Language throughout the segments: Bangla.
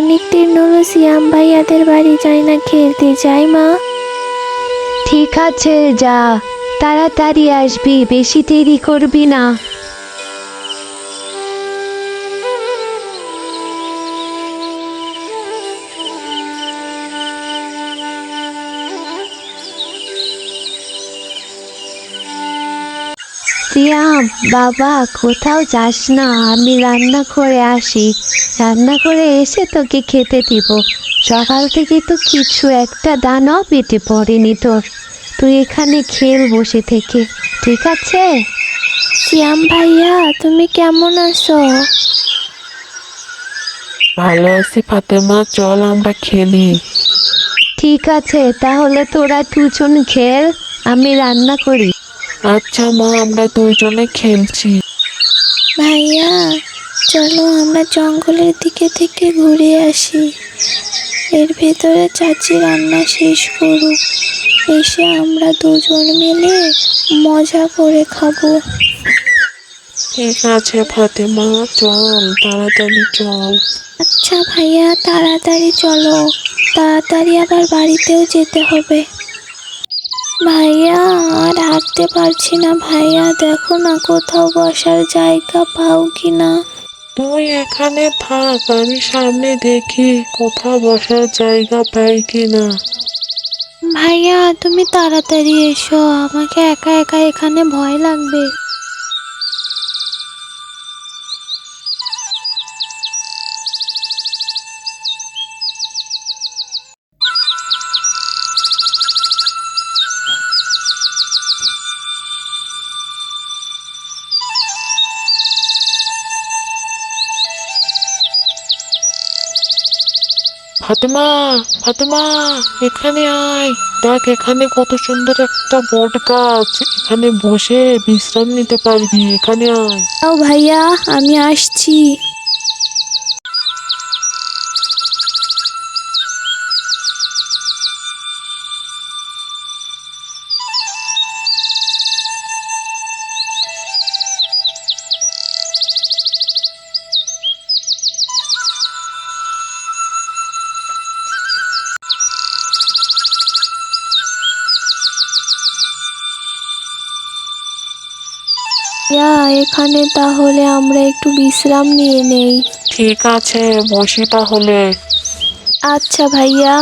অনেক দিন হলো সিয়াম ভাইয়াদের বাড়ি যাই না খেলতে, যাই মা। ঠিক আছে, যা। তাড়াতাড়ি আসবি, বেশি দেরি করবি না। বাবা কোথাও যাস না। আমি রান্না করে আসি। রান্না করে এসে তোকে খেতে দিব। সকাল থেকে তো কিছু একটা দানাও পেটে পড়েনি তোর। তুই এখানে খেল বসে থেকে ঠিক আছে? সিয়াম ভাইয়া তুমি কেমন আছো? ভালো আছি ফাতেমা। চল আমরা খেলি। ঠিক আছে তাহলে তোরা দুজন খেল আমি রান্না করি। আচ্ছা মা আমরা দুইজনে খেলছি। ভাইয়া চলো আমরা জঙ্গলের দিকে থেকে ঘুরে আসি। এর ভেতরে চাচি রান্না শেষ করুক। এসে আমরা দুজন মিলে মজা করে খাব। ঠিক আছে ফাতেমা চল তাড়াতাড়ি চল। আচ্ছা ভাইয়া তাড়াতাড়ি চলো। তাড়াতাড়ি আবার বাড়িতেও যেতে হবে। ভাইয়া আর হাঁটতে পারছি না ভাইয়া। দেখো না কোথাও বসার জায়গা পাও কি না তুই এখানে থাক আমি সামনে দেখি কোথাও বসার জায়গা পাই কি না ভাইয়া তুমি তাড়াতাড়ি এসো আমাকে একা একা এখানে ভয় লাগবে। ফাতেমা ফাতেমা, এখানে আয়। দেখ এখানে কত সুন্দর একটা বট গাছ। এখানে বসে বিশ্রাম নিতে পারবি। এখানে আয়। ও ভাইয়া, আমি আসছি। ভাইয়া এখানে তাহলে আমরা একটু বিশ্রাম নিয়ে নেই। ঠিক আছে বসি তাহলে। আচ্ছা ভাইয়া।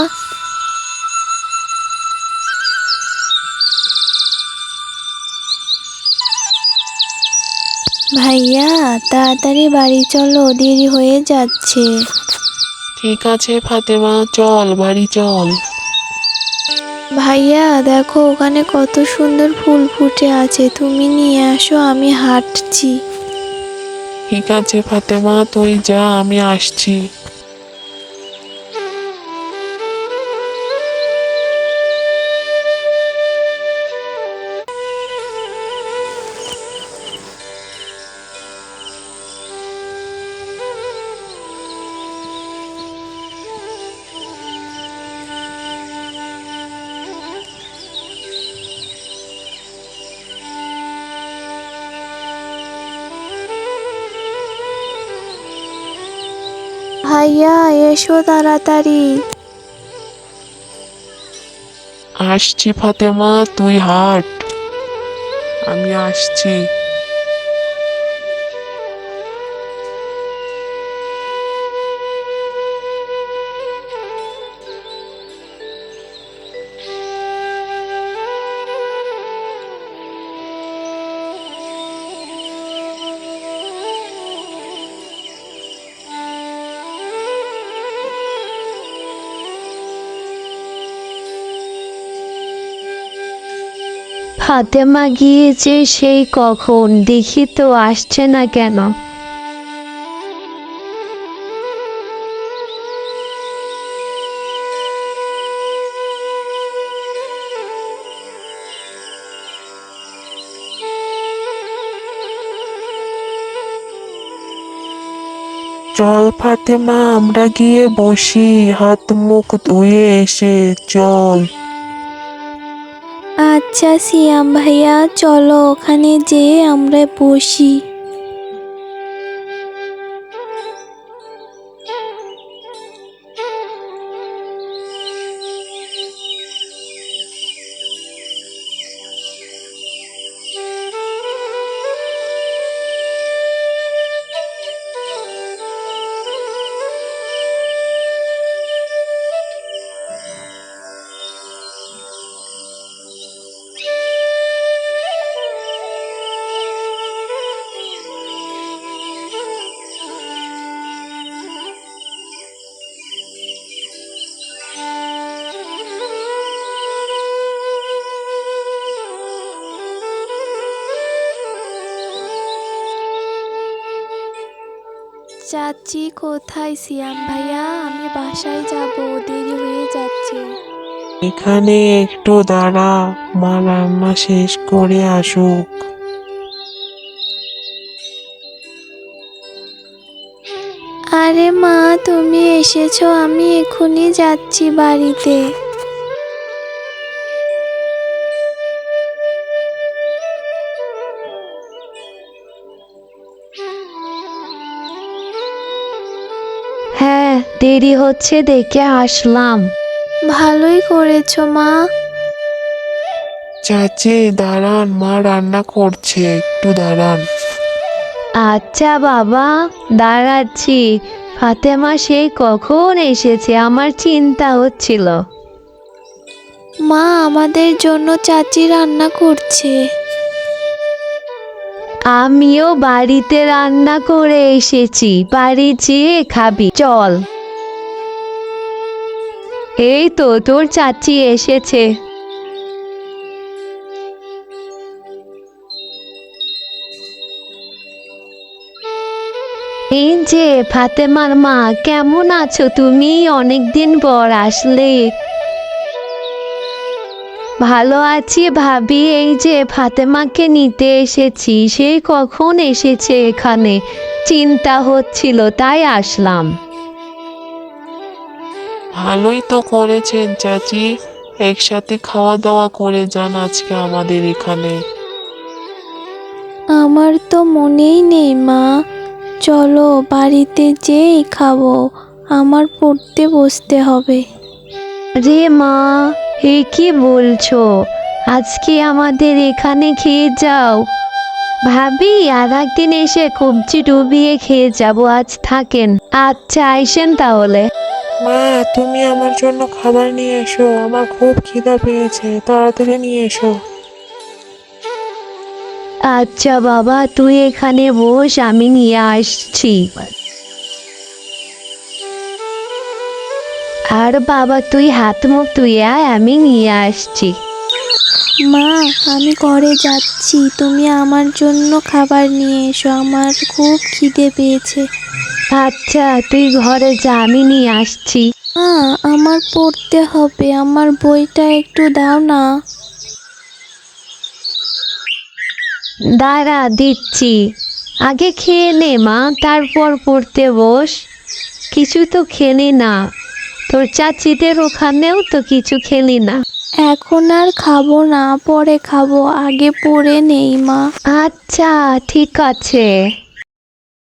ভাইয়া তাড়াতাড়ি বাড়ি চলো দেরি হয়ে যাচ্ছে। ঠিক আছে ফাতেমা চল বাড়ি চল। ভাইয়া, দেখো ওখানে কত সুন্দর ফুল ফুটে আছে। তুমি নিয়ে আসো, আমি হাঁটছি। ঠিক আছে, ফাতেমা, তুই যা, আমি আসছি। ভাইয়া এসো তাড়াতাড়ি। আসছি ফাতেমা তুই হাট। আমি আসছি। ফাতেমা গিয়েছে সেই কখন, দেখি তো আসছে না কেন। চল ফাতেমা, আমরা গিয়ে বসি, হাত মুখ ধুয়ে এসে, চল। আচ্ছা সিয়াম ভাইয়া চলো ওখানে যেয়ে আমরা বসি। চাচি কোথায় সিয়াম ভাইয়া? আমি বাসায় যাব দেরি হয়ে যাচ্ছে। এখানে একটু দাঁড়া মা রান্না শেষ করে আসুক। আরে মা তুমি এসেছ আমি এখনই যাচ্ছি বাড়িতে। দেরি হচ্ছে দেখে আসলাম। ভালোই করেছ মা। চাচি দাঁড়ান মা রান্না করছে একটু দাঁড়ান। আচ্ছা বাবা দাঁড়াচ্ছি। ফাতেমা সেই কখন এসেছে আমার চিন্তা হচ্ছিল। মা আমাদের জন্য চাচি রান্না করছে। আমিও বাড়িতে রান্না করে এসেছি। বাড়ি যেয়ে খাবি, চল। এই তো, তোর চাচি এসেছে। এই যে, ফাতেমার মা, কেমন আছো? তুমি অনেকদিন পর আসলে। ভালো আছি ভাবি এই যে ফাতেমাকে নিতে এসেছি সে কখন এসেছে এখানে? চিন্তা হচ্ছিল তাই আসলাম। ভালোই তো করেছেন চাচি একসাথে খাওয়া দাওয়া করে যান আজকে আমাদের এখানে। আমার তো মনেই নেই মা। চলো বাড়িতে যেই খাব আমার পড়তে বসতে হবে। রে মা এ কি বলছো? আজকে আমাদের এখানে খেয়ে যাও। ভাবি আর একদিন এসে কবজি ডুবিয়ে খেয়ে যাব আজ থাকেন। আচ্ছা আইসেন তাহলে। মা তুমি আমার জন্য খাবার নিয়ে এসো। আমার খুব খিদা পেয়েছে। তাড়াতাড়ি নিয়ে এসো। আচ্ছা বাবা তুই এখানে বস আমি নিয়ে আসছি। আর বাবা তুই হাত মুখ তুই আয় আমি নিয়ে আসছি। মা আমি ঘরে যাচ্ছি। তুমি আমার জন্য খাবার নিয়ে এসো। আমার খুব খিদে পেয়েছে। আচ্ছা তুই ঘরে যা আমি নিয়ে আসছি। মা আমার পড়তে হবে। আমার বইটা একটু দাও না। দাঁড়া দিচ্ছি। আগে খেয়ে নে মা তারপর পড়তে বস। কিছু তো খেলি না। তোর চাচিদের ওখানেও তো কিছু খেলি না। এখন আর খাব না পরে খাব আগে পরে নেই মা। আচ্ছা ঠিক আছে।